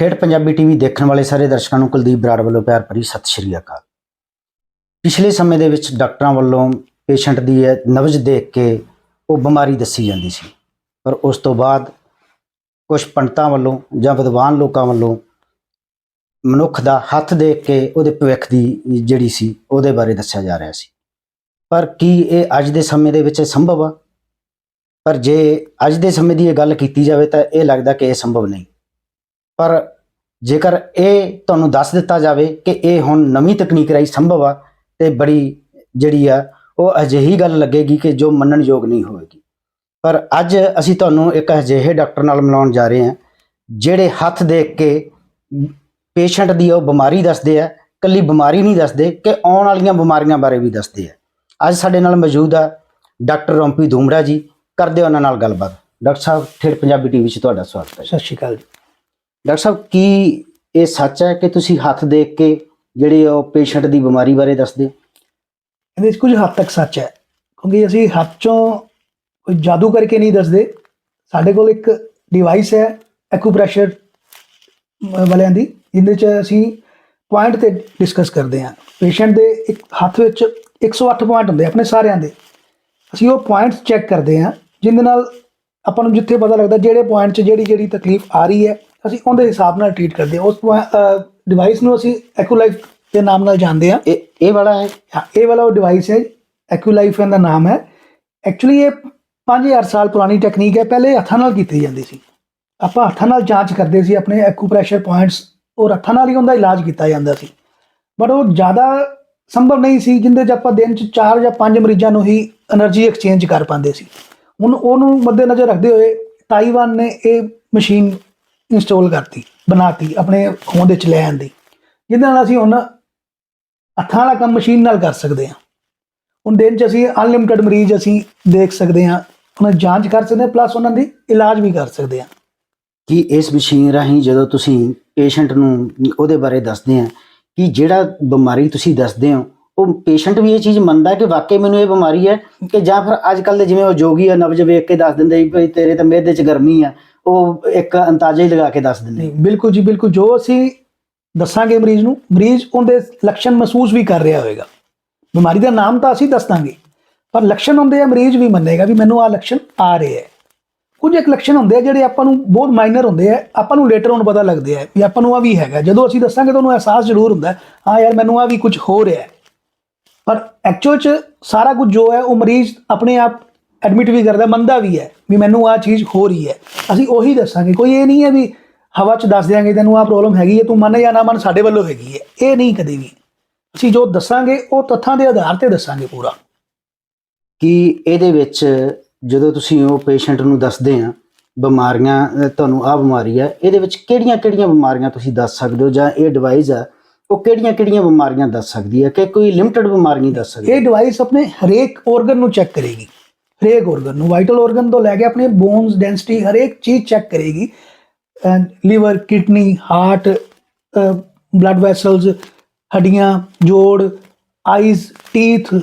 ਠੇਠ ਪੰਜਾਬੀ ਟੀਵੀ ਦੇਖਣ ਵਾਲੇ ਸਾਰੇ ਦਰਸ਼ਕਾਂ ਨੂੰ ਕੁਲਦੀਪ ਬਰਾੜ ਵੱਲੋਂ ਪਿਆਰ ਭਰੀ ਸਤਿ ਸ਼੍ਰੀ ਅਕਾਲ। ਪਿਛਲੇ ਸਮੇਂ ਦੇ ਵਿੱਚ ਡਾਕਟਰਾਂ ਵੱਲੋਂ ਪੇਸ਼ੈਂਟ ਦੀ ਇਹ ਨਬਜ਼ ਦੇਖ ਕੇ ਉਹ ਬਿਮਾਰੀ ਦੱਸੀ ਜਾਂਦੀ ਸੀ। ਪਰ ਉਸ ਤੋਂ ਬਾਅਦ ਕੁਝ ਪੰਡਤਾਂ ਵੱਲੋਂ ਜਾਂ ਵਿਦਵਾਨ ਲੋਕਾਂ ਵੱਲੋਂ ਮਨੁੱਖ ਦਾ ਹੱਥ ਦੇਖ ਕੇ ਉਹਦੇ ਭਵਿੱਖ ਦੀ ਜਿਹੜੀ ਸੀ, ਉਹਦੇ ਬਾਰੇ ਦੱਸਿਆ ਜਾ ਰਿਹਾ ਸੀ। ਪਰ ਕੀ ਇਹ ਅੱਜ ਦੇ ਸਮੇਂ ਦੇ ਵਿੱਚ ਇਹ ਸੰਭਵ ਆ? ਪਰ ਜੇ ਅੱਜ ਦੇ ਸਮੇਂ ਦੀ ਇਹ ਗੱਲ ਕੀਤੀ ਜਾਵੇ ਤਾਂ ਇਹ ਲੱਗਦਾ ਕਿ ਇਹ ਸੰਭਵ ਨਹੀਂ। ਪਰ ਜੇਕਰ ਇਹ ਤੁਹਾਨੂੰ ਦੱਸ ਦਿੱਤਾ ਜਾਵੇ ਕਿ ਇਹ ਹੁਣ ਨਵੀਂ ਤਕਨੀਕ ਰਾਹੀਂ ਸੰਭਵ ਆ ਤੇ ਬੜੀ ਜਿਹੜੀ ਆ, ਉਹ ਅਜਿਹੀ ਗੱਲ ਲੱਗੇਗੀ ਕਿ ਜੋ ਮੰਨਣ ਯੋਗ ਨਹੀਂ ਹੋਵੇਗੀ। ਪਰ ਅੱਜ ਅਸੀਂ ਤੁਹਾਨੂੰ ਇੱਕ ਅਜਿਹੇ ਡਾਕਟਰ ਨਾਲ ਮਿਲਾਉਣ ਜਾ ਰਹੇ ਹਾਂ, ਜਿਹੜੇ ਹੱਥ ਦੇਖ ਕੇ ਪੇਸ਼ੈਂਟ ਦੀ ਉਹ ਬਿਮਾਰੀ ਦੱਸਦੇ ਆ ਕੱਲੀ ਬਿਮਾਰੀ ਨਹੀਂ ਦੱਸਦੇ ਕਿ ਆਉਣ ਵਾਲੀਆਂ ਬਿਮਾਰੀਆਂ ਬਾਰੇ ਵੀ ਦੱਸਦੇ ਆ। ਅੱਜ ਸਾਡੇ ਨਾਲ ਮੌਜੂਦ ਆ ਡਾਕਟਰ ਰੋਂਪੀ ਧੂਮੜਾ ਜੀ, ਕਰਦੇ ਉਹਨਾਂ ਨਾਲ ਗੱਲਬਾਤ। ਡਾਕਟਰ ਸਾਹਿਬ ਠੇੜ ਪੰਜਾਬੀ ਟੀਵੀ 'ਚ ਤੁਹਾਡਾ ਸਵਾਗਤ ਹੈ ਸਤਿ ਸ਼੍ਰੀ ਅਕਾਲ ਜੀ। ਡਾਕਟਰ ਸਾਹਿਬ, ਕੀ ਇਹ ਸੱਚ ਹੈ ਕਿ ਤੁਸੀਂ ਹੱਥ ਦੇਖ ਕੇ ਜਿਹੜੇ ਉਹ ਪੇਸ਼ੈਂਟ ਦੀ ਬਿਮਾਰੀ ਬਾਰੇ ਦੱਸਦੇ ਹੋ? ਇਹਦੇ ਵਿੱਚ ਕੁਝ ਹੱਦ ਤੱਕ ਸੱਚ ਹੈ, ਕਿਉਂਕਿ ਅਸੀਂ ਹੱਥ ਚੋਂ ਕੋਈ ਜਾਦੂ ਕਰਕੇ ਨਹੀਂ ਦੱਸਦੇ। ਸਾਡੇ ਕੋਲ ਇੱਕ ਡਿਵਾਈਸ ਹੈ ਐਕੂਪ੍ਰੈਸ਼ਰ ਵਾਲਿਆਂ ਦੀ, ਜਿਹਦੇ ਚ ਅਸੀਂ ਪੁਆਇੰਟ ਤੇ ਡਿਸਕਸ ਕਰਦੇ ਹਾਂ। ਪੇਸ਼ੈਂਟ ਦੇ ਇੱਕ ਹੱਥ ਵਿੱਚ 108 ਪੁਆਇੰਟ ਹੁੰਦੇ ਆਪਣੇ ਸਾਰਿਆਂ ਦੇ। ਅਸੀਂ ਉਹ ਪੁਆਇੰਟਸ ਚੈੱਕ ਕਰਦੇ ਹਾਂ, ਜਿਹਦੇ ਨਾਲ ਆਪਾਂ ਨੂੰ ਜਿੱਥੇ ਪਤਾ ਲੱਗਦਾ ਜਿਹੜੇ ਪੁਆਇੰਟ 'ਚ ਜਿਹੜੀ ਜਿਹੜੀ ਤਕਲੀਫ ਆ ਰਹੀ ਹੈ ਅਸੀਂ ਉਹਦੇ ਹਿਸਾਬ ਨਾਲ ਟ੍ਰੀਟ ਕਰਦੇ ਹਾਂ। ਉਸ ਡਿਵਾਈਸ ਨੂੰ ਅਸੀਂ ਐਕੂਲਾਈਫ ਦੇ ਨਾਮ ਨਾਲ ਜਾਣਦੇ ਹਾਂ। ਇਹ ਇਹ ਵਾਲਾ ਹੈ? ਇਹ ਵਾਲਾ ਉਹ ਡਿਵਾਈਸ ਹੈ ਐਕੂਲਾਈਫ ਦਾ ਨਾਮ ਹੈ। ਐਕਚੁਅਲੀ ਇਹ 5000 ਸਾਲ ਪੁਰਾਣੀ ਟੈਕਨੀਕ ਹੈ। ਪਹਿਲੇ ਹੱਥਾਂ ਨਾਲ ਕੀਤੀ ਜਾਂਦੀ ਸੀ। ਆਪਾਂ ਹੱਥਾਂ ਨਾਲ ਜਾਂਚ ਕਰਦੇ ਸੀ ਆਪਣੇ ਐਕੂਪ੍ਰੈਸ਼ਰ ਪੁਆਇੰਟਸ ਔਰ ਹੱਥਾਂ ਨਾਲ ਹੀ ਉਹਦਾ ਇਲਾਜ ਕੀਤਾ ਜਾਂਦਾ ਸੀ। ਬਟ ਉਹ ਜ਼ਿਆਦਾ ਸੰਭਵ ਨਹੀਂ ਸੀ ਜਿੰਦੇ ਚ ਆਪਾਂ ਦਿਨ ਚ 4 ਜਾਂ 5 ਮਰੀਜ਼ਾਂ ਨੂੰ ਹੀ એનર્ਜੀ ਐਕਸਚੇਂਜ ਕਰ ਪਾਉਂਦੇ ਸੀ। ਹੁਣ ਉਹਨੂੰ ਮੱਦੇ ਨਜ਼ਰ ਰੱਖਦੇ ਹੋਏ ਤਾਈਵਾਨ ਨੇ ਇਹ ਮਸ਼ੀਨ ਇੰਸਟਾਲ ਕਰਤੀ, ਬਣਾਤੀ, ਆਪਣੇ ਹੋਂਦ ਵਿੱਚ ਲੈ ਆਂਦੀ। ਜਿਹਦੇ ਨਾਲ ਅਸੀਂ ਹੁਣ ਹੱਥਾਂ ਵਾਲਾ ਕੰਮ ਮਸ਼ੀਨ ਨਾਲ ਕਰ ਸਕਦੇ ਹਾਂ। ਹੁਣ ਦਿਨ 'ਚ ਅਸੀਂ ਅਨਲਿਮਟਿਡ ਮਰੀਜ਼ ਅਸੀਂ ਦੇਖ ਸਕਦੇ ਹਾਂ, ਉਹਨਾਂ ਦੀ ਜਾਂਚ ਕਰ ਸਕਦੇ ਹਾਂ ਪਲੱਸ ਉਹਨਾਂ ਦੀ ਇਲਾਜ ਵੀ ਕਰ ਸਕਦੇ ਹਾਂ। ਕਿ ਇਸ ਮਸ਼ੀਨ ਰਾਹੀਂ ਜਦੋਂ ਤੁਸੀਂ ਪੇਸ਼ੈਂਟ ਨੂੰ ਉਹਦੇ ਬਾਰੇ ਦੱਸਦੇ ਆ, ਕਿ ਜਿਹੜਾ ਬਿਮਾਰੀ ਤੁਸੀਂ ਦੱਸਦੇ ਹੋ, ਉਹ ਪੇਸ਼ੈਂਟ ਵੀ ਇਹ ਚੀਜ਼ ਮੰਨਦਾ ਕਿ ਵਾਕਈ ਮੈਨੂੰ ਇਹ ਬਿਮਾਰੀ ਹੈ, ਕਿ ਜਾਂ ਫਿਰ ਅੱਜ ਕੱਲ ਦੇ ਜਿਵੇਂ ਉਹ ਜੋਗੀ ਆ ਨਬਜ ਵੇਖ ਕੇ ਦੱਸ ਦਿੰਦੇ ਵੀ ਤੇਰੇ ਤਾਂ ਮਿਹਦੇ 'ਚ ਗਰਮੀ ਆ ਉਹ ਇੱਕ ਅੰਦਾਜ਼ਾ ਹੀ ਲਗਾ ਕੇ ਦੱਸ ਦਿੰਦੇ ਨਹੀਂ ਬਿਲਕੁਲ ਜੀ ਬਿਲਕੁਲ। ਜੋ ਅਸੀਂ ਦੱਸਾਂਗੇ ਮਰੀਜ਼ ਨੂੰ ਮਰੀਜ਼ ਉਹਦੇ ਲੱਛਣ ਮਹਿਸੂਸ ਵੀ ਕਰ ਰਿਹਾ ਹੋਵੇਗਾ। ਬਿਮਾਰੀ ਦਾ ਨਾਮ ਤਾਂ ਅਸੀਂ ਦੱਸ ਦਾਂਗੇ ਪਰ ਲੱਛਣ ਹੁੰਦੇ ਆ ਮਰੀਜ਼ ਵੀ ਮੰਨੇਗਾ ਵੀ ਮੈਨੂੰ ਆ ਲੱਛਣ ਆ ਰਹੇ ਹੈ ਕੁਝ ਇੱਕ ਲੱਛਣ ਹੁੰਦੇ ਆ ਜਿਹੜੇ ਆਪਾਂ ਨੂੰ ਬਹੁਤ ਮਾਈਨਰ ਹੁੰਦੇ ਆ ਆਪਾਂ ਨੂੰ ਲੇਟਰ ਔਨ ਪਤਾ ਲੱਗਦੇ ਆ ਵੀ ਆਪਾਂ ਨੂੰ ਆ ਵੀ ਹੈਗਾ। ਜਦੋਂ ਅਸੀਂ ਦੱਸਾਂਗੇ ਤਾਂ ਉਹਨੂੰ ਅਹਿਸਾਸ ਜ਼ਰੂਰ ਹੁੰਦਾ ਹੈ, ਯਾਰ ਮੈਨੂੰ ਆ ਵੀ ਕੁਝ ਹੋ ਰਿਹਾ ਪਰ ਐਕਚੁਅਲ ਚ ਸਾਰਾ ਕੁਝ ਜੋ ਹੈ ਉਹ ਮਰੀਜ਼ ਆਪਣੇ ਆਪ ਐਡਮਿਟ ਵੀ ਕਰਦਾ ਮੰਨਦਾ ਵੀ ਹੈ ਵੀ ਮੈਨੂੰ ਆ ਚੀਜ਼ ਹੋ ਰਹੀ ਹੈ। ਅਸੀਂ ਉਹੀ ਦੱਸਾਂਗੇ ਕੋਈ ਇਹ ਨਹੀਂ ਹੈ ਵੀ ਹਵਾ ਚ ਦੱਸ ਦਿਆਂਗੇ ਤੈਨੂੰ ਆ ਪ੍ਰੋਬਲਮ ਹੈਗੀ ਹੈ ਤੂੰ ਮੰਨ ਜਾਂ ਨਾ ਮੰਨ ਸਾਡੇ ਵੱਲੋਂ ਹੈਗੀ ਹੈ। ਇਹ ਨਹੀਂ ਕਦੇ ਵੀ। ਅਸੀਂ ਜੋ ਦੱਸਾਂਗੇ ਉਹ ਤੱਥਾਂ ਦੇ ਆਧਾਰ ਤੇ ਦੱਸਾਂਗੇ ਪੂਰਾ। ਕਿ ਇਹਦੇ ਵਿੱਚ ਜਦੋਂ ਤੁਸੀਂ ਉਹ ਪੇਸ਼ੈਂਟ ਨੂੰ ਦੱਸਦੇ ਆ ਬਿਮਾਰੀਆਂ ਤੁਹਾਨੂੰ ਆ ਬਿਮਾਰੀ ਹੈ ਇਹਦੇ ਵਿੱਚ ਕਿਹੜੀਆਂ-ਕਿਹੜੀਆਂ ਬਿਮਾਰੀਆਂ ਤੁਸੀਂ ਦੱਸ ਸਕਦੇ ਹੋ? ਜਾਂ ਇਹ ਡਿਵਾਈਸ ਆ ਉਹ ਕਿਹੜੀਆਂ-ਕਿਹੜੀਆਂ ਬਿਮਾਰੀਆਂ ਦੱਸ ਸਕਦੀ ਹੈ? ਕਿ ਕੋਈ ਲਿਮਟਿਡ ਬਿਮਾਰੀ ਨਹੀਂ ਦੱਸ ਸਕਦੀ? ਇਹ ਡਿਵਾਈਸ ਆਪਣੇ ਹਰੇਕ organ ਨੂੰ ਚੈੱਕ ਕਰੇਗੀ। ਹਰੇਕ organ ਨੂੰ ਵਾਈਟਲ organ ਤੋਂ ਲੈ ਕੇ ਆਪਣੇ ਬੋਨਸ ਡੈਂਸਿਟੀ ਹਰੇਕ ਚੀਜ਼ ਚੈੱਕ ਕਰੇਗੀ। Liver kidney heart blood vessels ਹੱਡੀਆਂ, ਜੋੜ ਆਈਜ਼ ਟੀਥ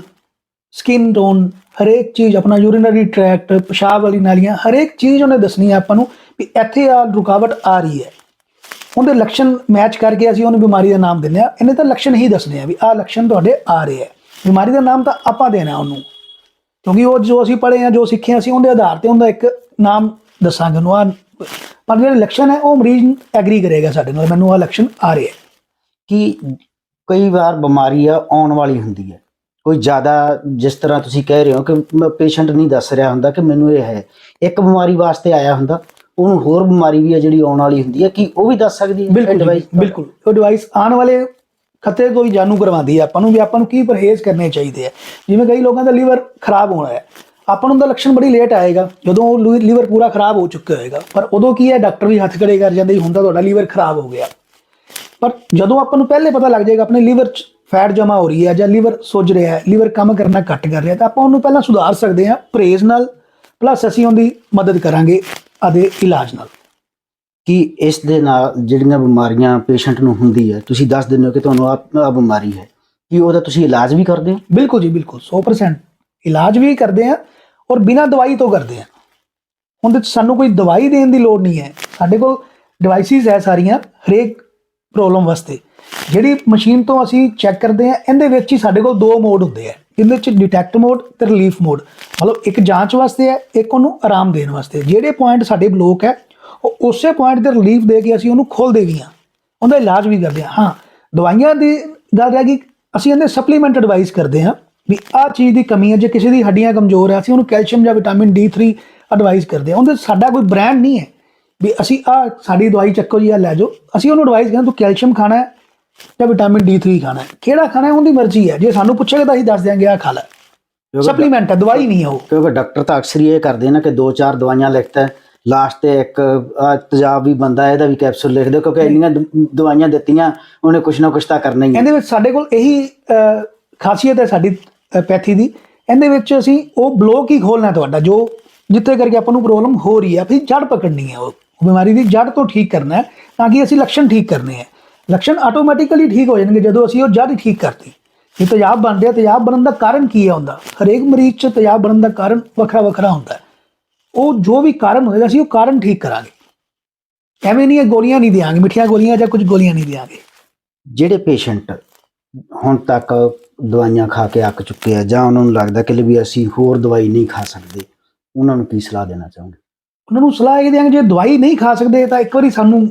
ਸਕਿਨ ਟੋਨ ਹਰੇਕ ਚੀਜ਼ ਆਪਣਾ ਯੂਰੀਨਰੀ ਟ੍ਰੈਕਟ ਪਿਸ਼ਾਬ ਵਾਲੀ ਨਾਲੀਆਂ, ਹਰੇਕ ਚੀਜ਼ ਉਹਨੇ ਦੱਸਣੀ ਹੈ ਆਪਾਂ ਨੂੰ ਵੀ ਇੱਥੇ ਆ ਰੁਕਾਵਟ ਆ ਰਹੀ ਹੈ। ਉਹਦੇ ਲੱਛਣ ਮੈਚ ਕਰਕੇ ਅਸੀਂ ਉਹਨੂੰ ਬਿਮਾਰੀ ਦਾ ਨਾਮ ਦਿੰਦੇ ਆ। ਇਹਨੇ ਤਾਂ ਲੱਛਣ ਹੀ ਦੱਸਣੇ ਆ ਵੀ ਆਹ ਲੱਛਣ ਤੁਹਾਡੇ ਆ ਰਹੇ ਆ। ਬਿਮਾਰੀ ਦਾ ਨਾਮ ਤਾਂ ਆਪਾਂ ਦੇਣਾ ਉਹਨੂੰ। ਕਿਉਂਕਿ ਉਹ ਜੋ ਅਸੀਂ ਪੜ੍ਹੇ ਆ ਜੋ ਸਿੱਖੇ ਆ, ਅਸੀਂ ਉਹਦੇ ਆਧਾਰ ਤੇ ਉਹਦਾ ਇੱਕ ਨਾਮ ਦੱਸਾਂਗੇ ਉਹਨੂੰ। ਆ ਪਰ ਜਿਹੜੇ ਲੱਛਣ ਹੈ ਉਹ ਮਰੀਜ਼ ਐਗਰੀ ਕਰੇਗਾ ਸਾਡੇ ਨਾਲ। ਮੈਨੂੰ ਆਹ ਲੱਛਣ ਆ ਰਹੇ ਹੈ ਕਿ ਕਈ ਵਾਰ ਬਿਮਾਰੀ ਆ ਆਉਣ ਵਾਲੀ ਹੁੰਦੀ ਹੈ। ਕੋਈ ਜ਼ਿਆਦਾ ਜਿਸ ਤਰ੍ਹਾਂ ਤੁਸੀਂ ਕਹਿ ਰਹੇ ਹੋ ਕਿ ਪੇਸ਼ੈਂਟ ਨਹੀਂ ਦੱਸ ਰਿਹਾ ਹੁੰਦਾ ਕਿ ਮੈਨੂੰ ਇਹ ਹੈ। ਇੱਕ ਬਿਮਾਰੀ ਵਾਸਤੇ ਆਇਆ ਹੁੰਦਾ ਉਹਨੂੰ ਹੋਰ ਬਿਮਾਰੀ ਵੀ ਹੈ ਜਿਹੜੀ ਆਉਣ ਵਾਲੀ ਹੁੰਦੀ ਹੈ ਕਿ ਉਹ ਵੀ ਦੱਸ ਸਕਦੀ ਹੈ ਬਿਲਕੁਲ ਬਿਲਕੁਲ। ਉਹ ਡਿਵਾਈਸ ਆਉਣ ਵਾਲੇ ਖਤਰੇ ਤੋਂ ਹੀ ਜਾਣੂ ਕਰਵਾਉਂਦੀ ਹੈ, ਆਪਾਂ ਨੂੰ ਵੀ ਆਪਾਂ ਨੂੰ ਕੀ ਪਰਹੇਜ਼ ਕਰਨੇ ਚਾਹੀਦੇ ਆ। ਜਿਵੇਂ ਕਈ ਲੋਕਾਂ ਦਾ ਲੀਵਰ ਖਰਾਬ ਹੋਣਾ ਹੈ, ਆਪਾਂ ਨੂੰ ਦਾ ਲੱਛਣ ਬੜੀ ਲੇਟ ਆਏਗਾ, ਜਦੋਂ ਉਹ ਲੀਵਰ ਪੂਰਾ ਖਰਾਬ ਹੋ ਚੁੱਕਿਆ ਹੋਏਗਾ। ਪਰ ਉਦੋਂ ਕੀ ਹੈ, ਡਾਕਟਰ ਵੀ ਹੱਥ ਖੜੇ ਕਰ ਜਾਂਦੇ ਹੀ ਹੁੰਦਾ ਤੁਹਾਡਾ ਲੀਵਰ ਖਰਾਬ ਹੋ ਗਿਆ। ਪਰ ਜਦੋਂ ਆਪਾਂ ਨੂੰ ਪਹਿਲੇ ਪਤਾ ਲੱਗ ਜਾਏਗਾ, ਆਪਣੇ ਲੀਵਰ 'ਚ ਫੈਟ ਜਮਾ ਹੋ ਰਹੀ ਹੈ ਜਾਂ ਲੀਵਰ ਸੁੱਜ ਰਿਹਾ ਹੈ, ਲੀਵਰ ਕੰਮ ਕਰਨਾ ਘੱਟ ਕਰ ਰਿਹਾ, ਤਾਂ ਆਪਾਂ ਉਹਨੂੰ ਪਹਿਲਾਂ ਸੁਧਾਰ ਸਕਦੇ ਹਾਂ, ਪਰਹੇਜ਼ ਨਾਲ, ਪਲੱਸ ਅਸੀਂ ਉਹਦੀ ਮਦਦ ਕਰਾਂਗੇ, ਆਦੇ ਇਲਾਜ ਨਾਲ। ਕਿ ਇਸ ਦੇ ਨਾਲ ਜਿਹੜੀਆਂ ਬਿਮਾਰੀਆਂ ਪੇਸ਼ੈਂਟ ਨੂੰ ਹੁੰਦੀ ਹੈ, ਤੁਸੀਂ ਦੱਸ ਦਿੰਦੇ ਹੋ ਕਿ ਤੁਹਾਨੂੰ ਆ ਆ ਬਿਮਾਰੀ ਹੈ। ਕਿ ਉਹਦਾ ਤੁਸੀਂ ਇਲਾਜ ਵੀ ਕਰਦੇ ਹੋ? ਬਿਲਕੁਲ ਜੀ, ਬਿਲਕੁਲ 100% ਇਲਾਜ ਵੀ ਕਰਦੇ ਆ ਔਰ ਬਿਨਾਂ ਦਵਾਈ ਤੋਂ ਕਰਦੇ ਆ ਉਹਦੇ 'ਚ ਸਾਨੂੰ ਕੋਈ ਦਵਾਈ ਦੇਣ ਦੀ ਲੋੜ ਨਹੀਂ ਹੈ। ਸਾਡੇ ਕੋਲ ਡਿਵਾਈਸਿਸ ਹੈ ਸਾਰੀਆਂ ਹਰੇਕ ਪ੍ਰੋਬਲਮ ਵਾਸਤੇ। ਜਿਹੜੀ ਮਸ਼ੀਨ ਤੋਂ ਅਸੀਂ ਚੈੱਕ ਕਰਦੇ ਆ ਇਹਦੇ ਵਿੱਚ ਹੀ ਸਾਡੇ ਕੋਲ ਦੋ ਮੋਡ ਹੁੰਦੇ ਆ। ਇਹਦੇ ਵਿੱਚ ਡਿਟੈਕਟ ਮੋਡ ਤੇ ਰਿਲੀਫ ਮੋਡ ਮਤਲਬ ਇੱਕ ਜਾਂਚ ਵਾਸਤੇ ਹੈ, ਇੱਕ ਉਹਨੂੰ ਆਰਾਮ ਦੇਣ ਵਾਸਤੇ। ਜਿਹੜੇ ਪੁਆਇੰਟ ਸਾਡੇ ਬਲੋਕ ਹੈ ਉਹ ਉਸੇ ਪੁਆਇੰਟ ਤੇ ਰਿਲੀਫ ਦੇ ਕੇ ਅਸੀਂ ਉਹਨੂੰ ਖੋਲਦੇ ਵੀ ਹਾਂ ਉਹਦਾ ਇਲਾਜ ਵੀ ਕਰਦੇ ਹਾਂ। ਹਾਂ ਦਵਾਈਆਂ ਦੀ ਗੱਲ ਰਹਿ ਗਈ। ਅਸੀਂ ਇਹਦੇ ਸਪਲੀਮੈਂਟ ਐਡਵਾਈਸ ਕਰਦੇ ਹਾਂ ਵੀ ਆਹ ਚੀਜ਼ ਦੀ ਕਮੀ ਹੈ। ਜੇ ਕਿਸੇ ਦੀ ਹੱਡੀਆਂ ਕਮਜ਼ੋਰ ਹੈ ਅਸੀਂ ਉਹਨੂੰ ਕੈਲਸ਼ੀਅਮ ਜਾਂ ਵਿਟਾਮਿਨ D3 ਐਡਵਾਈਸ ਕਰਦੇ ਹਾਂ। ਉਹਦੇ ਸਾਡਾ ਕੋਈ ਬ੍ਰਾਂਡ ਨਹੀਂ ਹੈ ਵੀ ਅਸੀਂ ਆ ਸਾਡੀ ਦਵਾਈ ਚੱਕੋ ਜੀ ਆ ਲੈ ਜਾਓ। ਅਸੀਂ ਉਹਨੂੰ ਐਡਵਾਈਸ ਕਰਦੇ ਤੂੰ ਕੈਲਸ਼ੀਅਮ ਖਾਣਾ ਹੈ ਜਾਂ ਵਿਟਾਮਿਨ D3 ਖਾਣਾ ਹੈ। ਕਿਹੜਾ ਖਾਣਾ ਹੈ? ਉਹਦੀ ਮਰਜ਼ੀ ਹੈ। ਜੇ ਸਾਨੂੰ ਪੁੱਛੇਗਾ ਤਾਂ ਅਸੀਂ ਦੱਸ ਦਿਆਂਗੇ ਆ ਖਾ ਲੈ। ਸਪਲੀਮੈਂਟ ਹੈ ਦਵਾਈ ਨਹੀਂ ਹੈ ਉਹ। ਕਿਉਂਕਿ ਡਾਕਟਰ ਤਾਂ ਅਕਸਰ ਹੀ ਇਹ ਕਰਦੇ ਨੇ ਕਿ ਦੋ ਚਾਰ ਦਵਾਈਆਂ ਲਿਖਤਾ ਹੈ। ਲਾਸਟ ਤੇ ਇੱਕ ਤਜਾਬ ਵੀ ਬੰਦਾ ਇਹਦਾ ਵੀ ਕੈਪਸੂਲ ਲਿਖ ਦਿਓ, ਕਿਉਂਕਿ ਇੰਨੀਆਂ ਦ- ਦਵਾਈਆਂ ਦਿੱਤੀਆਂ, ਉਹਨੇ ਕੁਛ ਨਾ ਕੁਛ ਤਾਂ ਕਰਨਾ ਹੀ ਹੈ। ਇਹਦੇ ਵਿੱਚ ਸਾਡੇ ਕੋਲ ਇਹੀ ਖਾਸੀਅਤ ਹੈ ਸਾਡੀ ਪੈਥੀ ਦੀ। ਇਹਦੇ ਵਿੱਚ ਅਸੀਂ ਉਹ ਬਲੋਕ ਹੀ ਖੋਲਣਾ ਤੁਹਾਡਾ, ਜੋ ਜਿੱਥੇ ਕਰਕੇ ਆਪਾਂ ਨੂੰ ਪ੍ਰੋਬਲਮ ਹੋ ਰਹੀ ਹੈ। ਫਿਰ ਜੜ ਪਕੜਨੀ ਹੈ, ਉਹ ਬਿਮਾਰੀ ਦੀ ਜੜ ਤੋਂ ਠੀਕ ਕਰਨਾ ਹੈ, ਤਾਂ ਕਿ ਅਸੀਂ ਲੱਛਣ ਠੀਕ ਕਰਨੇ ਹੈ। ਲੱਛਣ ਆਟੋਮੈਟਿਕਲੀ ਠੀਕ ਹੋ ਜਾਣਗੇ, ਜਦੋਂ ਅਸੀਂ ਉਹ ਜੜ ਠੀਕ ਕਰਤੀ। ਜੇ ਤੇਜ਼ਾਬ ਬਣਦੇ ਆ, ਤੇਜ਼ਾਬ ਬਣਨ ਦਾ ਕਾਰਨ ਕੀ ਹੈ ਹੁੰਦਾ? ਹਰੇਕ ਮਰੀਜ਼ 'ਚ ਤੇਜ਼ਾਬ ਬਣਨ ਦਾ ਕਾਰਨ ਵੱਖਰਾ ਵੱਖਰਾ ਹੁੰਦਾ ਹੈ। ਉਹ ਜੋ ਵੀ ਕਾਰਨ ਹੋਏਗਾ ਅਸੀਂ ਉਹ ਕਾਰਨ ਠੀਕ ਕਰਾਂਗੇ। ਐਵੇਂ ਨਹੀਂ ਇਹ ਗੋਲੀਆਂ ਨਹੀਂ ਦਿਆਂਗੇ ਮਿੱਠੀਆਂ ਗੋਲੀਆਂ ਜਾਂ ਕੁਝ ਗੋਲੀਆਂ ਨਹੀਂ ਦਿਆਂਗੇ। ਜਿਹੜੇ ਪੇਸ਼ੈਂਟ ਹੁਣ ਤੱਕ ਦਵਾਈਆਂ ਖਾ ਕੇ ਅੱਕ ਚੁੱਕੇ ਆ ਜਾਂ ਉਹਨਾਂ ਨੂੰ ਲੱਗਦਾ ਕਿ ਵੀ ਅਸੀਂ ਹੋਰ ਦਵਾਈ ਨਹੀਂ ਖਾ ਸਕਦੇ ਉਹਨਾਂ ਨੂੰ ਕੀ ਸਲਾਹ ਦੇਣਾ ਚਾਹੋਗੇ? ਉਹਨਾਂ ਨੂੰ ਸਲਾਹ ਇਹ ਦਿਆਂਗੇ ਜੇ ਦਵਾਈ ਨਹੀਂ ਖਾ ਸਕਦੇ ਤਾਂ ਇੱਕ ਵਾਰੀ ਸਾਨੂੰ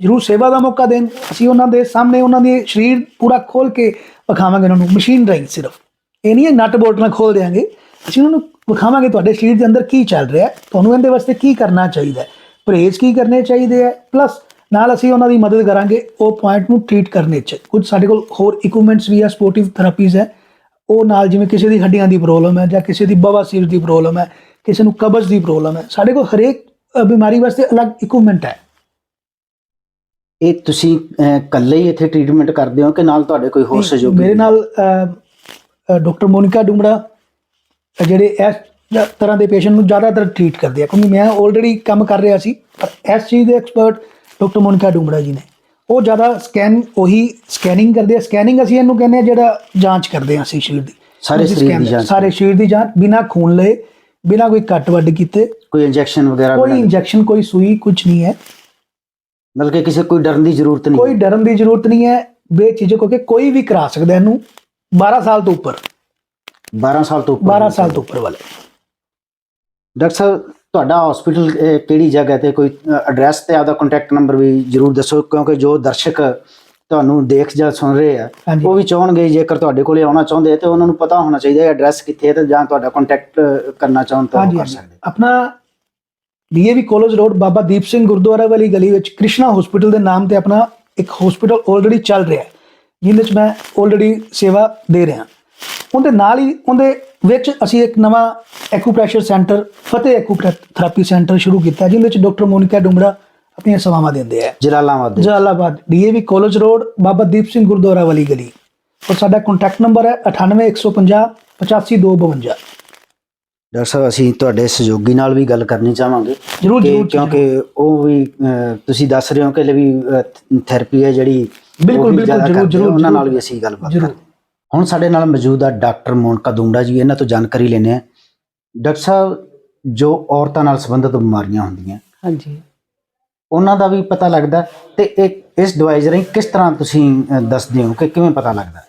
ਜ਼ਰੂਰ ਸੇਵਾ ਦਾ ਮੌਕਾ ਦੇਣ। ਅਸੀਂ ਉਹਨਾਂ ਦੇ ਸਾਹਮਣੇ ਉਹਨਾਂ ਦੇ ਸਰੀਰ ਪੂਰਾ ਖੋਲ ਕੇ ਵਿਖਾਵਾਂਗੇ ਉਹਨਾਂ ਨੂੰ ਮਸ਼ੀਨ ਰਾਹੀਂ ਸਿਰਫ। ਇਹ ਨਹੀਂ ਹੈ ਨਟ ਬੋਲਟ ਨਾਲ ਖੋਲ ਦੇਾਂਗੇ ਅਸੀਂ ਉਹਨਾਂ ਨੂੰ ਵਿਖਾਵਾਂਗੇ ਤੁਹਾਡੇ ਸਰੀਰ ਦੇ ਅੰਦਰ ਕੀ ਚੱਲ ਰਿਹਾ ਹੈ ਤੁਹਾਨੂੰ ਇਹਦੇ ਵਾਸਤੇ ਕੀ ਕਰਨਾ ਚਾਹੀਦਾ ਹੈ ਪਰਹੇਜ਼ ਕੀ ਕਰਨੇ ਚਾਹੀਦੇ ਹੈ ਪਲੱਸ ਨਾਲ ਅਸੀਂ ਉਹਨਾਂ ਦੀ ਮਦਦ ਕਰਾਂਗੇ ਉਹ ਪੁਆਇੰਟ ਨੂੰ ਟ੍ਰੀਟ ਕਰਨੇ ਚ। ਕੁਝ ਸਾਡੇ ਕੋਲ ਹੋਰ ਇਕਵਿਪਮੈਂਟਸ ਵੀ ਆ ਸਪੋਰਟਿਵ ਥੈਰੇਪੀਜ਼ ਹੈ ਉਹ ਨਾਲ ਜਿਵੇਂ ਕਿਸੇ ਦੀ ਹੱਡੀਆਂ ਦੀ ਪ੍ਰੋਬਲਮ ਹੈ ਜਾਂ ਕਿਸੇ ਦੀ ਬਵਾਸੀਰ ਦੀ ਪ੍ਰੋਬਲਮ ਹੈ ਕਿਸੇ ਨੂੰ ਕਬਜ਼ ਦੀ ਪ੍ਰੋਬਲਮ ਹੈ ਸਾਡੇ ਕੋਲ ਹਰੇਕ ਬਿਮਾਰੀ ਵਾਸਤੇ ਅਲੱਗ ਇਕਵਿਪਮੈਂਟ ਹੈ। ਇਹ ਤੁਸੀਂ ਇਕੱਲੇ ਹੀ ਇੱਥੇ ਟ੍ਰੀਟਮੈਂਟ ਕਰਦੇ ਹੋ ਕਿ ਨਾਲ ਤੁਹਾਡੇ ਕੋਈ ਹੋਰ ਸਹਿਯੋਗੀ ਮੇਰੇ ਨਾਲ ਡਾਕਟਰ ਮੋਨਿਕਾ ਡੂਮੜਾ ਅ, ਜਿਹੜੇ ਇਸ ਤਰ੍ਹਾਂ ਦੇ ਪੇਸ਼ੈਂਟ ਨੂੰ ਜ਼ਿਆਦਾਤਰ ਟ੍ਰੀਟ ਕਰਦੇ ਆ। ਕਿਉਂਕਿ ਮੈਂ ਆਲਰੇਡੀ ਕੰਮ ਕਰ ਰਿਹਾ ਸੀ ਪਰ ਇਸ ਚੀਜ਼ ਦੇ ਐਕਸਪਰਟ ਡਾਕਟਰ ਮੋਨਿਕਾ ਡੂਮੜਾ ਜੀ ਨੇ। ਉਹ ਜ਼ਿਆਦਾ ਸਕੈਨ ਉਹੀ ਸਕੈਨਿੰਗ ਕਰਦੇ ਆ। ਸਕੈਨਿੰਗ ਅਸੀਂ ਇਹਨੂੰ ਕਹਿੰਦੇ ਆ ਜਿਹੜਾ ਜਾਂਚ ਕਰਦੇ ਆ ਅਸੀਂ ਸਰੀਰ ਦੀ। ਸਾਰੇ ਸਰੀਰ ਦੀ ਜਾਂਚ ਸਾਰੇ ਸਰੀਰ ਦੀ ਜਾਂਚ ਬਿਨਾ ਖੂਨ ਲਏ ਬਿਨਾ ਕੋਈ ਕੱਟ ਵੱਡ ਕੀਤੇ। ਕੋਈ ਇੰਜੈਕਸ਼ਨ ਵਗੈਰਾ ਕੋਈ ਇੰਜੈਕਸ਼ਨ ਕੋਈ ਸੂਈ ਕੁਝ ਨਹੀਂ ਹੈ। ਮਤਲਬ ਕਿ ਕਿਸੇ ਕੋਈ ਡਰਨ ਦੀ ਜ਼ਰੂਰਤ ਨਹੀਂ ਕੋਈ ਡਰਨ ਦੀ ਜ਼ਰੂਰਤ ਨਹੀਂ ਹੈ। ਹੋ ਕੇ ਕੋਈ ਵੀ ਕਰਾ ਸਕਦਾ ਇਹਨੂੰ 12 ਸਾਲ ਤੋਂ ਉੱਪਰ। 12 ਸਾਲ ਤੋਂ ਉੱਪਰ 12 ਸਾਲ ਤੋਂ ਉੱਪਰ ਵਾਲੇ। ਡਾਕਟਰ ਸਾਹਿਬ ਤੁਹਾਡਾ ਹਸਪੀਟਲ ਕਿਹੜੀ ਜਗ੍ਹਾ ਤੇ ਕੋਈ ਐਡਰੈਸ ਤੇ ਆਪਦਾ ਕੰਟੈਕਟ ਨੰਬਰ ਵੀ ਜਰੂਰ ਦੱਸੋ ਕਿਉਂਕਿ ਜੋ ਦਰਸ਼ਕ ਤੁਹਾਨੂੰ ਦੇਖ ਜਾਂ ਸੁਣ ਰਹੇ ਆ ਉਹ ਵੀ ਚਾਹਣਗੇ ਜੇਕਰ ਤੁਹਾਡੇ ਕੋਲੇ ਆਉਣਾ ਚਾਹੁੰਦੇ ਤੇ ਉਹਨਾਂ ਨੂੰ ਪਤਾ ਹੋਣਾ ਚਾਹੀਦਾ ਹੈ ਐਡਰੈਸ ਕਿੱਥੇ ਹੈ ਤੇ ਜਾਂ ਤੁਹਾਡਾ ਕੰਟੈਕਟ ਕਰਨਾ ਚਾਹਣ ਤਾਂ ਕਰ। ਸਕਦੇ ਆਪਣਾ DAV college road Baba Deep Singh Gurdwara ਵਾਲੀ ਗਲੀ ਵਿੱਚ ਕ੍ਰਿਸ਼ਨਾ ਹਸਪੀਟਲ ਦੇ ਨਾਮ ਤੇ ਆਪਣਾ ਇੱਕ ਹਸਪੀਟਲ ਆਲਰੇਡੀ ਚੱਲ ਰਿਹਾ ਹੈ ਜਿਹਦੇ ਵਿੱਚ ਮੈਂ ਆਲਰੇਡੀ ਸੇਵਾ ਦੇ ਰਿਹਾ। ਉਹਦੇ ਨਾਲ ਹੀ ਉਹਦੇ ਵਿੱਚ ਅਸੀਂ ਇੱਕ ਨਵਾਂ ਐਕੂਪ੍ਰੈਸ਼ਰ ਸੈਂਟਰ ਫਤਿਹ ਐਕੂਪ੍ਰੈਥੈਰੇਪੀ ਸੈਂਟਰ ਸ਼ੁਰੂ ਕੀਤਾ ਜਿਹਦੇ ਵਿੱਚ ਡਾਕਟਰ ਮੋਨਿਕਾ ਡੁੰਗੜਾ ਆਪਣੀਆਂ ਸੇਵਾਵਾਂ ਦਿੰਦੇ ਆ। Jalalabad Jalalabad DAV college road Baba Deep Singh Gurdwara ਵਾਲੀ ਗਲੀ। ਔਰ ਸਾਡਾ ਕੰਟੈਕਟ ਨੰਬਰ ਹੈ 98150 85252 ਡਾਕਟਰ ਸਾਹਿਬ ਅਸੀਂ ਤੁਹਾਡੇ ਸਹਿਯੋਗੀ ਨਾਲ ਵੀ ਗੱਲ ਕਰਨੀ ਚਾਹਾਂਗੇ। ਜਰੂਰ ਜਰੂਰ ਕਿਉਂਕਿ ਉਹ ਵੀ ਤੁਸੀਂ ਦੱਸ ਰਹੇ ਹੋ ਕਿ ਵੀ ਥੈਰੇਪੀ ਹੈ ਜਿਹੜੀ ਬਿਲਕੁਲ, ਬਿਲਕੁਲ, ਜਰੂਰ, ਜਰੂਰ, ਉਹਨਾਂ ਨਾਲ। ਵੀ ਅਸੀਂ ਗੱਲਬਾਤ ਜਰੂਰ। ਹੁਣ ਸਾਡੇ ਨਾਲ ਮੌਜੂਦ ਆ ਡਾਕਟਰ ਮੋਨਕਾ ਦੁੰਡਾ ਜੀ ਇਹਨਾਂ ਤੋਂ ਜਾਣਕਾਰੀ ਲੈਣੇ ਆ ਡਾਕਟਰ ਸਾਹਿਬ ਜੋ ਔਰਤਾਂ ਨਾਲ ਸੰਬੰਧਿਤ ਬਿਮਾਰੀਆਂ ਹੁੰਦੀਆਂ ਹਾਂਜੀ। ਉਹਨਾਂ ਦਾ ਵੀ ਪਤਾ ਲੱਗਦਾ ਤੇ ਇਹ ਇਸ ਦਵਾਈ ਰਾਹੀਂ ਕਿਸ ਤਰ੍ਹਾਂ ਤੁਸੀਂ ਦੱਸਦੇ ਹੋ ਕਿ ਕਿਵੇਂ ਪਤਾ ਲੱਗਦਾ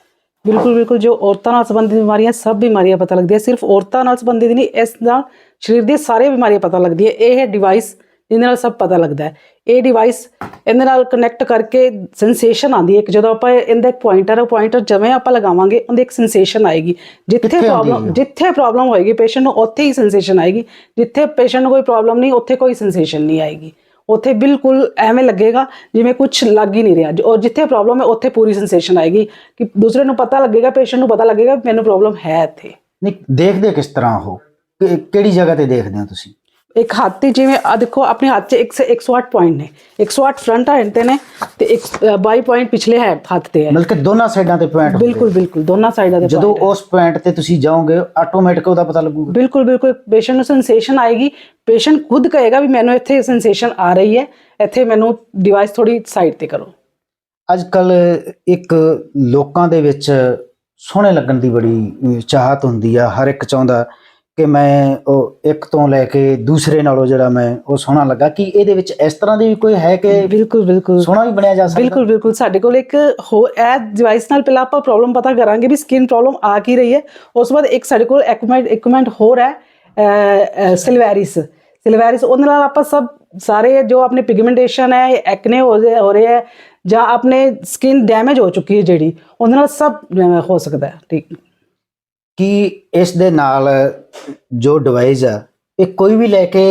ਬਿਲਕੁਲ ਬਿਲਕੁਲ। ਜੋ ਔਰਤਾਂ ਨਾਲ ਸੰਬੰਧਿਤ ਬਿਮਾਰੀਆਂ ਸਭ ਬਿਮਾਰੀਆਂ ਪਤਾ ਲੱਗਦੀਆਂ। ਸਿਰਫ ਔਰਤਾਂ ਨਾਲ ਸੰਬੰਧਿਤ ਨਹੀਂ ਇਸ ਨਾਲ ਸਰੀਰ ਦੀਆਂ ਸਾਰੀਆਂ ਬਿਮਾਰੀਆਂ ਪਤਾ ਲੱਗਦੀਆਂ। ਇਹ ਡਿਵਾਈਸ ਜਿਹਦੇ ਨਾਲ ਸਭ ਪਤਾ ਲੱਗਦਾ ਹੈ। ਇਹ ਡਿਵਾਈਸ ਇਹਦੇ ਨਾਲ ਕਨੈਕਟ ਕਰਕੇ ਸੈਂਸੇਸ਼ਨ ਆਉਂਦੀ ਹੈ। ਇੱਕ ਜਦੋਂ ਆਪਾਂ ਇਹਦਾ ਇੱਕ ਪੁਆਇੰਟਰ ਹੈ ਪੁਆਇੰਟਰ ਜਿਵੇਂ ਆਪਾਂ ਲਗਾਵਾਂਗੇ ਉਹਦੀ ਇੱਕ ਸੈਂਸੇਸ਼ਨ ਆਏਗੀ। ਜਿੱਥੇ ਪ੍ਰੋਬਲਮ? ਜਿੱਥੇ ਪ੍ਰੋਬਲਮ ਹੋਏਗੀ ਪੇਸ਼ੈਂਟ ਨੂੰ ਉੱਥੇ ਹੀ ਸੈਂਸੇਸ਼ਨ ਆਏਗੀ। ਜਿੱਥੇ ਪੇਸ਼ੈਂਟ ਨੂੰ ਕੋਈ ਪ੍ਰੋਬਲਮ ਨਹੀਂ ਉੱਥੇ ਕੋਈ ਸੈਂਸੇਸ਼ਨ ਨਹੀਂ ਆਏਗੀ। ਉੱਥੇ ਬਿਲਕੁਲ ਐਵੇਂ ਲੱਗੇਗਾ ਜਿਵੇਂ ਕੁਝ ਲੱਗ ਹੀ ਨਹੀਂ ਰਿਹਾ। ਔਰ ਜਿੱਥੇ ਪ੍ਰੋਬਲਮ ਹੈ ਉੱਥੇ ਪੂਰੀ ਸੈਂਸੇਸ਼ਨ ਆਏਗੀ। ਕਿ ਦੂਸਰੇ ਨੂੰ ਪਤਾ ਲੱਗੇਗਾ ਪੇਸ਼ੈਂਟ ਨੂੰ ਪਤਾ ਲੱਗੇਗਾ ਮੈਨੂੰ ਪ੍ਰੋਬਲਮ ਹੈ ਇੱਥੇ। ਨਹੀਂ ਦੇਖਦੇ ਕਿਸ ਤਰ੍ਹ ਉਹ? ਕਿ- ਕਿਹੜੀ ਜਗ੍ਹਾ ਤੇ ਦੇਖਦੇ ਹੋ ਤੁਸੀਂ? ਇੱਕ ਹੱਥ ਤੇ ਜਿਵੇਂ ਆ ਦੇਖੋ ਆਪਣੇ ਹੱਥ 'ਚ 100 108 ਪੁਆਇੰਟ ਨੇ। 108 ਫਰੰਟ ਹੈਂਡ ਤੇ ਨੇ ਤੇ ਇੱਕ 22 ਪੁਆਇੰਟ ਪਿਛਲੇ ਹੈ ਹੱਥ ਤੇ ਹੈ। ਮਤਲਬ ਕਿ ਦੋਨਾਂ ਸਾਈਡਾਂ ਤੇ ਪੁਆਇੰਟ ਬਿਲਕੁਲ ਬਿਲਕੁਲ ਦੋਨਾਂ ਸਾਈਡਾਂ ਦੇ ਜਦੋਂ। ਉਸ ਪੁਆਇੰਟ ਤੇ ਤੁਸੀਂ ਜਾਓਗੇ ਆਟੋਮੈਟਿਕ ਉਹਦਾ ਪਤਾ ਲੱਗੂਗਾ। ਬਿਲਕੁਲ ਬਿਲਕੁਲ ਪੇਸ਼ੈਂਟ ਨੂੰ ਸੈਂਸੇਸ਼ਨ ਆਏਗੀ। ਪੇਸ਼ੈਂਟ ਖੁਦ ਕਹੇਗਾ ਵੀ ਮੈਨੂੰ ਇੱਥੇ ਸੈਂਸੇਸ਼ਨ ਆ ਰਹੀ ਹੈ। ਇੱਥੇ ਮੈਨੂੰ ਡਿਵਾਈਸ ਥੋੜੀ ਸਾਈਡ ਤੇ ਕਰੋ। ਅੱਜ ਕੱਲ ਇੱਕ ਲੋਕਾਂ ਦੇ ਵਿੱਚ ਸੋਹਣੇ ਲੱਗਣ ਦੀ ਬੜੀ ਚਾਹਤ ਹੁੰਦੀ ਆ ਹਰ ਇੱਕ ਚਾਹੁੰਦਾ ਕਿ ਮੈਂ ਉਹ ਇੱਕ ਤੋਂ ਲੈ ਕੇ ਦੂਸਰੇ ਨਾਲੋਂ ਜਿਹੜਾ ਮੈਂ ਉਹ ਸੋਹਣਾ ਲੱਗਾ। ਕਿ ਇਹਦੇ ਵਿੱਚ ਇਸ ਤਰ੍ਹਾਂ ਦੀ ਵੀ ਕੋਈ ਹੈ ਕਿ ਬਿਲਕੁਲ ਬਿਲਕੁਲ। ਸੋਹਣਾ ਵੀ ਬਣਿਆ ਜਾ ਸਕਦਾ? ਬਿਲਕੁਲ ਬਿਲਕੁਲ। ਸਾਡੇ ਕੋਲ ਇੱਕ ਹੋਰ ਇਹ ਡਿਵਾਈਸ ਨਾਲ ਪਹਿਲਾਂ ਆਪਾਂ ਪ੍ਰੋਬਲਮ ਪਤਾ ਕਰਾਂਗੇ ਵੀ ਸਕਿਨ ਪ੍ਰੋਬਲਮ ਆ ਕੀ ਰਹੀ ਹੈ। ਉਸ ਤੋਂ ਬਾਅਦ ਇੱਕ ਸਾਡੇ ਕੋਲ ਇਕਵਿਪਮੈਂਟ ਇਕਵਿਪਮੈਂਟ ਹੋਰ ਹੈ ਸਿਲਵੈਰਿਸ ਸਿਲਵੈਰਿਸ ਉਹਦੇ ਨਾਲ ਆਪਾਂ ਸਭ ਸਾਰੇ ਜੋ ਆਪਣੇ ਪਿਗਮੈਂਟੇਸ਼ਨ ਹੈ ਐਕਨੇ ਹੋ ਰਹੇ ਹੋ ਰਹੇ ਹੈ ਜਾਂ ਆਪਣੇ ਸਕਿਨ ਡੈਮੇਜ ਹੋ ਚੁੱਕੀ ਹੈ ਜਿਹੜੀ ਉਹਦੇ ਨਾਲ ਸਭ ਹੋ ਸਕਦਾ ਹੈ। ਠੀਕ। ਕਿ ਇਸ ਦੇ ਨਾਲ ਜੋ ਡਿਵਾਈਸ ਆ ਇਹ ਕੋਈ ਵੀ ਲੈ ਕੇ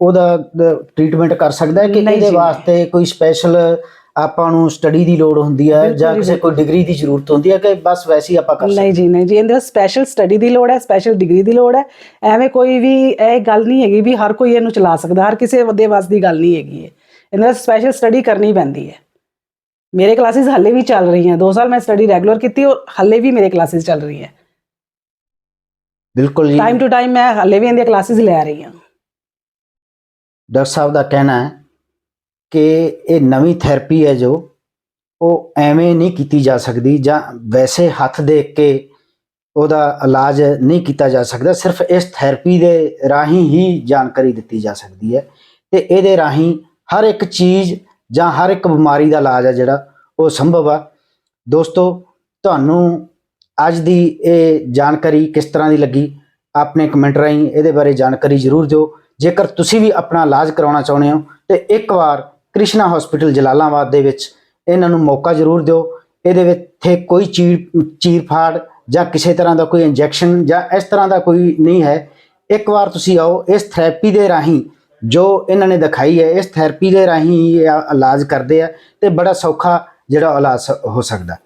ਉਹਦਾ ਟ੍ਰੀਟਮੈਂਟ ਕਰ ਸਕਦਾ ਹੈ ਕਿ ਨਹੀਂ ਇਹਦੇ ਜੀ। ਵਾਸਤੇ ਕੋਈ ਸਪੈਸ਼ਲ ਆਪਾਂ ਨੂੰ ਸਟੱਡੀ ਦੀ ਲੋੜ ਹੁੰਦੀ ਹੈ ਬਿਲਕੁਲ ਜਾਂ ਜੀ, ਕਿਸੇ ਕੋਈ ਡਿਗਰੀ ਦੀ ਜ਼ਰੂਰਤ ਹੁੰਦੀ ਹੈ ਕਿ ਬਸ ਵੈਸੇ ਹੀ ਆਪਾਂ ਕਰ ਸਕਦੇ ਨਹੀਂ ਜੀ ਨਹੀਂ ਜੀ ਇਹਦੇ ਸਪੈਸ਼ਲ ਸਟੱਡੀ ਦੀ ਲੋੜ ਹੈ ਸਪੈਸ਼ਲ ਡਿਗਰੀ ਦੀ ਲੋੜ ਹੈ। ਐਵੇਂ ਕੋਈ ਵੀ ਇਹ ਗੱਲ ਨਹੀਂ ਹੈਗੀ ਵੀ ਹਰ ਕੋਈ ਇਹਨੂੰ ਚਲਾ ਸਕਦਾ ਹਰ ਕਿਸੇ ਦੇ ਵੱਸ ਦੀ ਗੱਲ ਨਹੀਂ ਹੈਗੀ ਹੈ ਇਹਦੇ ਸਪੈਸ਼ਲ ਸਟੱਡੀ ਕਰਨੀ ਪੈਂਦੀ ਹੈ। ਮੇਰੇ ਕਲਾਸਿਸ ਹੱਲੇ ਵੀ ਚੱਲ ਰਹੀਆਂ 2 ਸਾਲ ਮੈਂ ਸਟੱਡੀ ਰੈਗੂਲਰ ਕੀਤੀ ਔਰ ਹੱਲੇ ਵੀ ਮੇਰੇ ਕਲਾਸਿਸ ਚੱਲ ਰਹੀਆਂ ਬਿਲਕੁਲ ਜੀ। ਟਾਈਮ ਟੂ ਟਾਈਮ ਮੈਂ ਹੱਲੇ ਵੀ ਇਹਦੀਆਂ ਕਲਾਸਿਸ ਲੈ ਰਹੀ ਹਾਂ। ਡਾਕਟਰ ਸਾਹਿਬ ਦਾ ਕਹਿਣਾ ਹੈ ਕਿ ਇਹ ਨਵੀਂ ਥੈਰੇਪੀ ਹੈ ਜੋ ਉਹ ਐਵੇਂ ਨਹੀਂ ਕੀਤੀ ਜਾ ਸਕਦੀ ਜਾਂ ਵੈਸੇ ਹੱਥ ਦੇਖ ਕੇ ਉਹਦਾ ਇਲਾਜ ਨਹੀਂ ਕੀਤਾ ਜਾ ਸਕਦਾ ਸਿਰਫ ਇਸ ਥੈਰੇਪੀ ਦੇ ਰਾਹੀਂ ਹੀ ਜਾਣਕਾਰੀ ਦਿੱਤੀ ਜਾ ਸਕਦੀ ਹੈ ਤੇ ਇਹਦੇ ਰਾਹੀਂ ਹਰ ਇੱਕ ਚੀਜ਼ ਜਾਂ ਹਰ ਇੱਕ ਬਿਮਾਰੀ ਦਾ ਇਲਾਜ ਹੈ ਜਿਹੜਾ ਉਹ ਸੰਭਵ ਆ। ਦੋਸਤੋ ਤੁਹਾਨੂੰ ਅੱਜ ਦੀ ਇਹ ਜਾਣਕਾਰੀ ਕਿਸ ਤਰ੍ਹਾਂ ਦੀ ਲੱਗੀ? ਆਪਣੇ ਕਮੈਂਟ ਰਾਹੀਂ ਇਹਦੇ ਬਾਰੇ ਜਾਣਕਾਰੀ ਜ਼ਰੂਰ ਦਿਓ। ਜੇਕਰ ਤੁਸੀਂ ਵੀ ਆਪਣਾ ਇਲਾਜ ਕਰਾਉਣਾ ਚਾਹੁੰਦੇ ਹੋ, ਤੇ ਇੱਕ ਵਾਰ ਕ੍ਰਿਸ਼ਨਾ ਹਸਪੀਟਲ ਜਲਾਲਾਬਾਦ ਦੇ ਵਿੱਚ ਇਹਨਾਂ ਨੂੰ ਮੌਕਾ ਜ਼ਰੂਰ ਦਿਓ। ਇਹਦੇ ਵਿੱਚ ਕੋਈ ਚੀਰ ਚੀਰ ਫਾੜ ਜਾਂ ਕਿਸੇ ਤਰ੍ਹਾਂ ਦਾ ਕੋਈ ਇੰਜੈਕਸ਼ਨ ਜਾਂ ਇਸ ਤਰ੍ਹਾਂ ਦਾ ਕੋਈ ਨਹੀਂ ਹੈ। ਇੱਕ ਵਾਰ ਤੁਸੀਂ ਆਓ, ਇਸ ਥੈਰੇਪੀ ਦੇ ਰਾਹੀਂ ਜੋ ਇਹਨਾਂ ਨੇ ਦਿਖਾਈ ਹੈ, ਇਸ ਥੈਰੇਪੀ ਦੇ ਰਾਹੀਂ ਹੀ ਇਹ ਇਲਾਜ ਕਰਦੇ ਆ ਤੇ ਬੜਾ ਸੌਖਾ ਜਿਹੜਾ ਇਲਾਜ ਸ- ਹੋ ਸਕਦਾ।